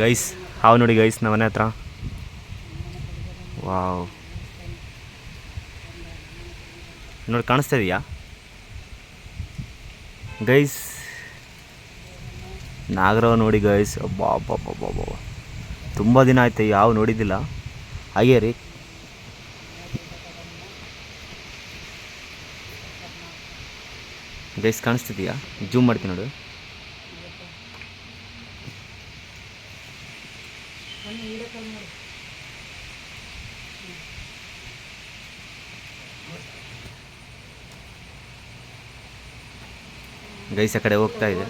Guys ಹಾವು ನೋಡಿ guys ನಮ್ಮ ಮನೆ ಹತ್ರ. ವಾವ್ ನೋಡಿ, ಕಾಣಿಸ್ತಾ ಇದೆಯಾ? ಗೈಸ್ ನಾಗರಾವ್ ನೋಡಿ ಗೈಸ್ ಅಬ್ಬಾ ತುಂಬ ದಿನ ಆಯ್ತು ಯಾವ ನೋಡಿದ್ದಿಲ್ಲ. ಹಾಗೆ ರೀ. ಗೈಸ್ ಕಾಣಿಸ್ತಿದೆಯಾ? ಜೂಮ್ ಮಾಡ್ತೀನಿ ನೋಡು. ಗೈಸ್ ಗೈಸ ಕಡೆ ಹೋಗ್ತಾ ಇದೆ.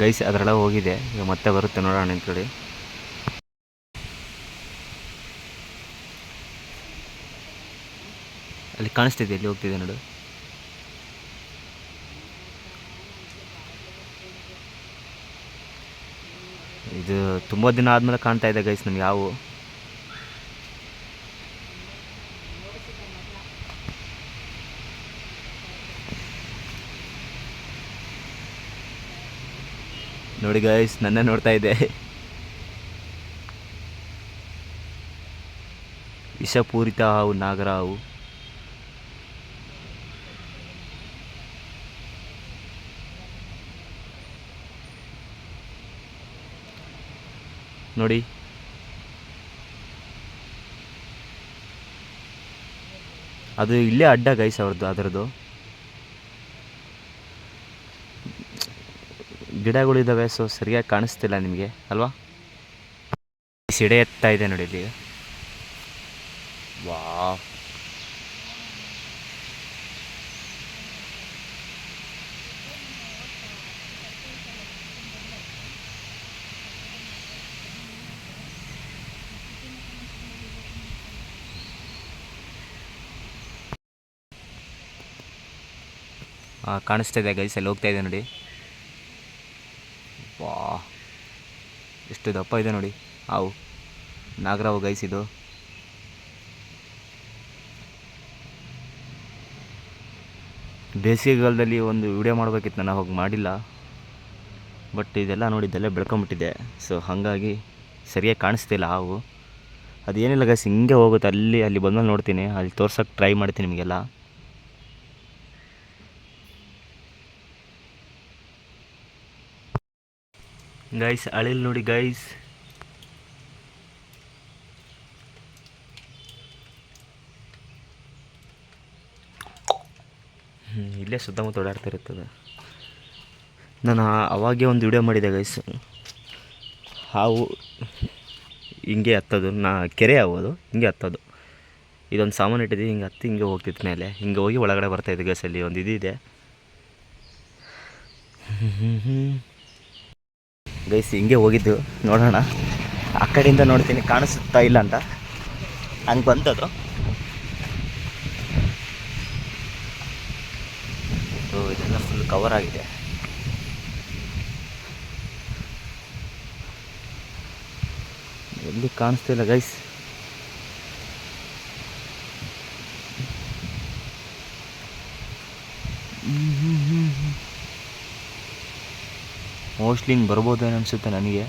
ಗೈಸ್ ಅದರೊಳಗೆ ಹೋಗಿದೆ. ಈಗ ಮತ್ತೆ ಬರುತ್ತೆ ನೋಡೋಣ ನಿಂತ್ಕೊಳ್ಳಿ ಅಲ್ಲಿ ಕಾಣಿಸ್ತಿದೆ ಅಲ್ಲಿ ಹೋಗ್ತಿದೆ ನೋಡು. ಇದು ತುಂಬ ದಿನ ಆದಮೇಲೆ ಕಾಣ್ತಾ ಇದೆ ಗೈಸ್ ನಮ್ಗೆ ಯಾವು ನೋಡಿ ಗೈಸ್ ನನ್ನ ನೋಡ್ತಾ ಇದೆ. ವಿಷಪೂರಿತ ಹಾವು, ನಾಗರ ಹಾವು. ನೋಡಿ. ಅದು ಇಲ್ಲೇ ಅಡ್ಡ ಗೈಸ್ ಅವ್ರದ್ದು, ಅದರದ್ದು. ಗಿಡಗಳಿದ್ದಾವೆ ಸೊ ಸರಿಯಾಗಿ ಕಾಣಿಸ್ತಿಲ್ಲ ನಿಮಗೆ, ಅಲ್ವಾ? ಸಿಡೆ ಎತ್ತಾ ಇದೆ ನೋಡಿ ಇಲ್ಲಿ. ವಾ ಕಾಣಿಸ್ತಾ ಇದೆ ಗೈಸ್ ಅಲ್ಲಿ ಹೋಗ್ತಾ ಇದೆ ನೋಡಿ. ವಾ, ಎಷ್ಟು ದಪ್ಪ ಇದೆ ನೋಡಿ. ಹಾವು ನಾಗರಾವು ಗೈಸ್ ಇದು. ಬೇಸಿಗೆಗಾಲದಲ್ಲಿ ಒಂದು ವಿಡಿಯೋ ಮಾಡಬೇಕಿತ್ತು ನಾನು ಹೋಗಿ ಮಾಡಿಲ್ಲ. ಬಟ್ ಇದೆಲ್ಲ ನೋಡಿದ್ದೆಲ್ಲ ಬೆಳ್ಕೊಂಬಿಟ್ಟಿದೆ. ಸೊ ಹಾಗಾಗಿ ಸರಿಯಾಗಿ ಕಾಣಿಸ್ತಿಲ್ಲ ಹಾವು. ಅದೇನಿಲ್ಲ ಗೈಸ್ ಹಿಂಗೆ ಹೋಗುತ್ತೆ. ಅಲ್ಲಿ ಅಲ್ಲಿ ಬಂದ್ಮೇಲೆ ನೋಡ್ತೀನಿ. ಅಲ್ಲಿ ತೋರ್ಸೋಕ್ಕೆ ಟ್ರೈ ಮಾಡ್ತೀನಿ ನಿಮಗೆಲ್ಲ. ಗೈಸ್ ಅಳಿಲ್ ನೋಡಿ ಗೈಸ್ ಇಲ್ಲೇ ಸುತ್ತಮುತ್ತ ಓಡಾಡ್ತಾ ಇರ್ತದೆ ನಾನು ಅವಾಗೆ ಒಂದು ವಿಡಿಯೋ ಮಾಡಿದೆ ಗೈಸ್ ಹಾವು ಹಿಂಗೆ ಹತ್ತೋದು. ನಾ ಕೆರೆ ಆಗೋದು ಹಿಂಗೆ ಹತ್ತೋದು. ಇದೊಂದು ಸಾಮಾನು ಇಟ್ಟಿದ್ದೀವಿ, ಹಿಂಗೆ ಹತ್ತಿ ಹಿಂಗೆ ಹೋಗ್ತಿತ್ತು ಮೇಲೆ. ಹಿಂಗೆ ಹೋಗಿ ಒಳಗಡೆ ಬರ್ತಾಯಿದ್ದು ಗೈಸ್ ಅಲ್ಲಿ ಒಂದು ಇದಿದೆ. ಗೈಸ್, ಹಿಂಗೆ ಹೋಗಿದ್ದು. ನೋಡೋಣ. ಆ ಕಡೆಯಿಂದ ನೋಡ್ತೀನಿ, ಕಾಣಿಸುತ್ತಾ ಇಲ್ಲ ಅಂತ. ಹಂಗೆ ಬಂತದು ಸೊ ಇದೆಲ್ಲ ಫುಲ್ ಕವರ್ ಆಗಿದೆ. ಎಲ್ಲಿ ಕಾಣಿಸ್ತಿಲ್ಲ ಗೈಸ್? ಮೋಸ್ಟ್ಲಿ ಹಿಂಗೆ ಬರ್ಬೋದೇನೋ ಅನಿಸುತ್ತೆ ನನಗೆ?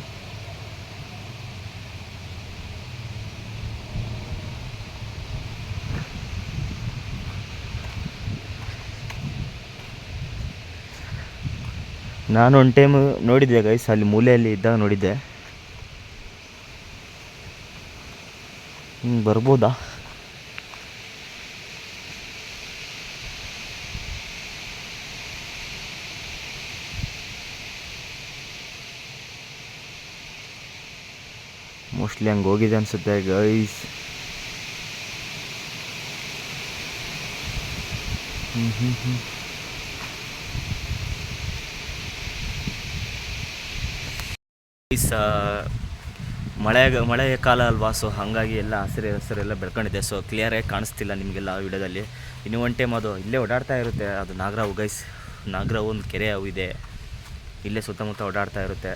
ನಾನು ಒಂದು ಟೈಮ್ ನೋಡಿದ್ದೆ ಗೈಸ್ ಅಲ್ಲಿ ಮೂಲೆಯಲ್ಲಿ ಇದ್ದಾಗ ನೋಡಿದ್ದೆ. ಹಿಂಗೆ ಬರ್ಬೋದಾ? ಮೋಸ್ಟ್ಲಿ ಹಂಗೆ ಹೋಗಿದೆ ಅನಿಸುತ್ತೆ ಗೈಸ್ ಹ್ಞೂ ಹ್ಞೂ ಮಳೆ ಮಳೆ ಕಾಲ ಅಲ್ವಾ? ಸೊ ಹಾಗಾಗಿ ಎಲ್ಲ ಹಸಿರು ಹಸಿರೆಲ್ಲ ಬೆಳ್ಕೊಂಡಿದೆ. ಸೊ ಕ್ಲಿಯರಾಗಿ ಕಾಣಿಸ್ತಿಲ್ಲ ನಿಮಗೆಲ್ಲ ವಿಡಿಯೋದಲ್ಲಿ. ಇನ್ನೂ ಒನ್ ಟೈಮ್ ಅದು ಇಲ್ಲೇ ಓಡಾಡ್ತಾ ಇರುತ್ತೆ. ಅದು ನಾಗರಾವು ಗೈಸ್ ನಾಗರಾವು ಒಂದು ಕೆರೆ ಅವು ಇದೆ. ಇಲ್ಲೇ ಸುತ್ತಮುತ್ತ ಓಡಾಡ್ತಾ ಇರುತ್ತೆ.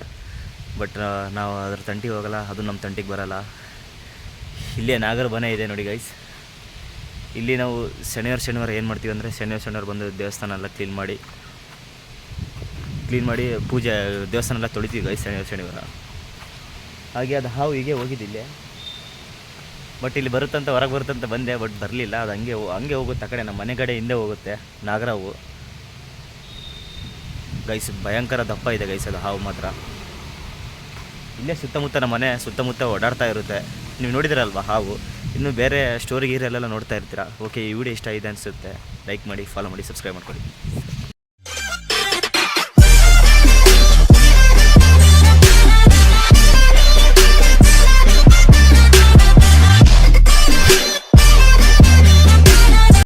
ಬಟ್ ನಾವು ಅದ್ರ ತಂಟಿಗೆ ಹೋಗಲ್ಲ, ಅದು ನಮ್ಮ ತಂಟಿಗೆ ಬರಲ್ಲ. ಇಲ್ಲೇ ನಾಗರ ಬನ ಇದೆ ನೋಡಿ ಗೈಸ್ ಇಲ್ಲಿ ನಾವು ಶನಿವಾರ ಶನಿವಾರ ಏನು ಮಾಡ್ತೀವಿ ಅಂದರೆ, ಶನಿವಾರ ಶನಿವಾರ ಬಂದು ದೇವಸ್ಥಾನ ಎಲ್ಲ ಕ್ಲೀನ್ ಮಾಡಿ ಕ್ಲೀನ್ ಮಾಡಿ ಪೂಜೆ, ದೇವಸ್ಥಾನ ಎಲ್ಲ ತೊಳಿತೀವಿ ಗೈಸ್ ಶನಿವಾರ ಶನಿವಾರ. ಹಾಗೆ ಅದು ಹಾವು ಹೀಗೆ ಹೋಗಿದ್ದಿಲ್ಲೇ ಬಟ್ ಇಲ್ಲಿ ಬರುತ್ತಂತ, ಹೊರಗೆ ಬರುತ್ತಂತ ಬಂದೆ, ಬಟ್ ಬರಲಿಲ್ಲ. ಅದು ಹಂಗೆ ಹಂಗೆ ಹೋಗುತ್ತೆ ಆ ಕಡೆ. ನಮ್ಮ ಮನೆ ಕಡೆ ಹಿಂದೆ ಹೋಗುತ್ತೆ ನಾಗರಾವು ಗೈಸ್ ಭಯಂಕರ ದಪ್ಪ ಇದೆ ಗೈಸ್ ಅದು ಹಾವು ಮಾತ್ರ. ಇಲ್ಲೇ ಸುತ್ತಮುತ್ತ ನಮ್ಮ ಮನೆ, ಸುತ್ತಮುತ್ತ ಓಡಾಡ್ತಾ ಇರುತ್ತೆ. ನೀವು ನೋಡಿದಿರಲ್ವಾ ಹಾವು? ಇನ್ನು ಬೇರೆ ಸ್ಟೋರಿ ಗೀರೆಲ್ಲ ನೋಡ್ತಾ ಇರ್ತೀರಾ? ಓಕೆ ಈ ವಿಡಿಯೋ ಇಷ್ಟ ಇದೆ ಅನಿಸುತ್ತೆ. ಲೈಕ್ ಮಾಡಿ ಫಾಲೋ ಮಾಡಿ ಸಬ್ಸ್ಕ್ರೈಬ್ ಮಾಡ್ಕೊಳ್ಳಿ.